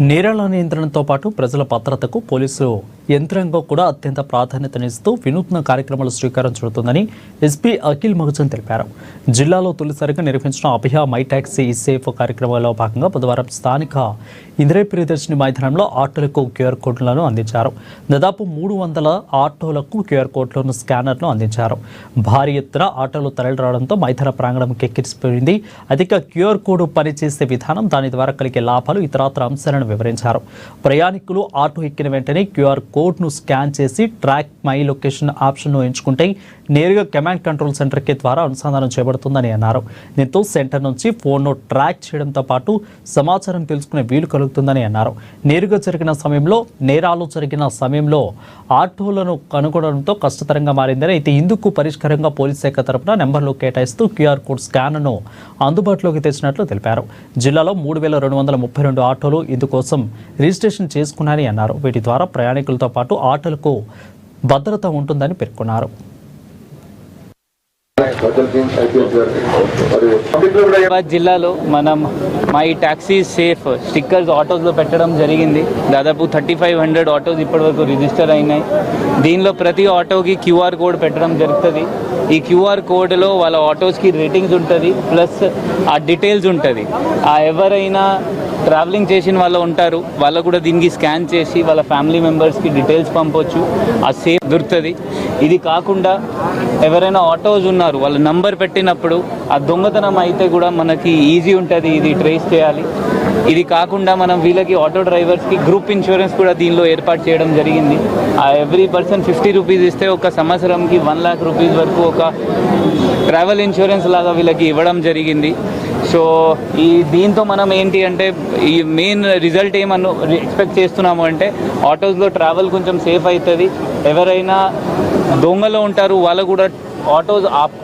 నేరాల నియంత్రణతో పాటు ప్రజల భద్రతకు పోలీసు యంత్రాంగం కూడా అత్యంత ప్రాధాన్యతనిస్తూ వినూత్న కార్యక్రమాలు శ్రీకారం చుడుతుందని ఎస్పీ అఖిల్ మగజన్ తెలిపారు. జిల్లాలో తొలిసారిగా నిర్వహించిన అభియా మై టాక్సీ ఈ సేఫ్ కార్యక్రమంలో భాగంగా బుధవారం స్థానిక ఇందిరే ప్రియదర్శిని మైదానంలో ఆటోలకు క్యూఆర్ కోడ్లను అందించారు. దాదాపు మూడు వందల ఆటోలకు క్యూఆర్ కోడ్లను స్కానర్ను అందించారు. భారీ ఎత్తున ఆటోలు తరలిరావడంతో మైదాన ప్రాంగణం కెక్కిరిసిపోయింది. అధిక క్యూఆర్ కోడ్ పనిచేసే విధానం దాని ద్వారా కలిగే లాభాలు ఇతరత్ర అంశాలను వివరించారు. ప్రయాణికులు ఆటో ఎక్కిన వెంటనే క్యూఆర్ కోడ్ను స్కాన్ చేసి ట్రాక్ మై లొకేషన్ ఆప్షన్ను ఎంచుకుంటే నేరుగా కమాండ్ కంట్రోల్ సెంటర్కి ద్వారా అనుసంధానం చేయబడుతుందని అన్నారు. దీంతో సెంటర్ నుంచి ఫోన్ను ట్రాక్ చేయడంతో పాటు సమాచారం తెలుసుకునే వీలు కలుగుతుందని అన్నారు. నేరుగా జరిగిన సమయంలో నేరాలు జరిగిన సమయంలో ఆటోలను కనుగొనడంతో కష్టతరంగా మారిందని అయితే ఇందుకు పరిష్కారంగా పోలీస్ శాఖ తరపున నెంబర్లు కేటాయిస్తూ క్యూఆర్ కోడ్ స్కాన్ను అందుబాటులోకి తెచ్చినట్లు తెలిపారు. జిల్లాలో మూడు వేల రెండు వందల ముప్పై రెండు ఆటోలు ఇందుకోసం రిజిస్ట్రేషన్ చేసుకున్నాయని అన్నారు. వీటి ద్వారా ప్రయాణికులతో పాటు ఆటోలకు భద్రత ఉంటుందని పేర్కొన్నారు. జిల్లాలో మనం మై టాక్సీ సేఫ్ స్టిక్కర్స్ ఆటోస్లో పెట్టడం జరిగింది. దాదాపు థర్టీ ఫైవ్ హండ్రెడ్ ఆటోస్ ఇప్పటివరకు రిజిస్టర్ అయినాయి. దీనిలో ప్రతి ఆటోకి క్యూఆర్ కోడ్ పెట్టడం జరుగుతుంది. ఈ క్యూఆర్ కోడ్లో వాళ్ళ ఆటోస్కి రేటింగ్స్ ఉంటుంది ప్లస్ ఆ డీటెయిల్స్ ఉంటుంది. ఆ ఎవరైనా ట్రావెలింగ్ చేసిన వాళ్ళు ఉంటారు. వాళ్ళు కూడా దీనికి స్కాన్ చేసి వాళ్ళ ఫ్యామిలీ మెంబర్స్కి డీటెయిల్స్ పంపొచ్చు. ఆ సేఫ్ దొరుకుతుంది. ఇది కాకుండా ఎవరైనా ఆటోస్ ఉన్నారు వాళ్ళ నంబర్ పెట్టినప్పుడు ఆ దొంగతనం అయితే కూడా మనకి ఈజీ ఉంటుంది ఇది ట్రేస్ చేయాలి. ఇది కాకుండా మనం వీళ్ళకి ఆటో డ్రైవర్స్కి గ్రూప్ ఇన్సూరెన్స్ కూడా దీనిలో ఏర్పాటు చేయడం జరిగింది. ఆ ఎవ్రీ పర్సన్ ఫిఫ్టీ రూపీస్ ఇస్తే ఒక సంవత్సరంకి వన్ లాక్ రూపీస్ వరకు ఒక ట్రావెల్ ఇన్సూరెన్స్ లాగా వీళ్ళకి ఇవ్వడం జరిగింది. సో ఈ దీంతో మనం ఏంటి అంటే ఈ మెయిన్ రిజల్ట్ ఏమను ఎక్స్పెక్ట్ చేస్తున్నాము అంటే ఆటోస్లో ట్రావెల్ కొంచెం సేఫ్ అవుతుంది ఎవరైనా దొంగలు ఉంటారు వాళ్ళు కూడా ఆటోస్ ఆప్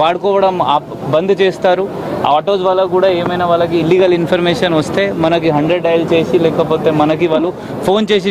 వాడుకోవడం ఆప్ బంద్ చేస్తారు. ఆటోస్ వాళ్ళకు కూడా ఏమైనా వాళ్ళకి ఇల్లీగల్ ఇన్ఫర్మేషన్ వస్తే మనకి హండ్రెడ్ డయల్ చేసి లేకపోతే మనకి వాళ్ళు ఫోన్ చేసి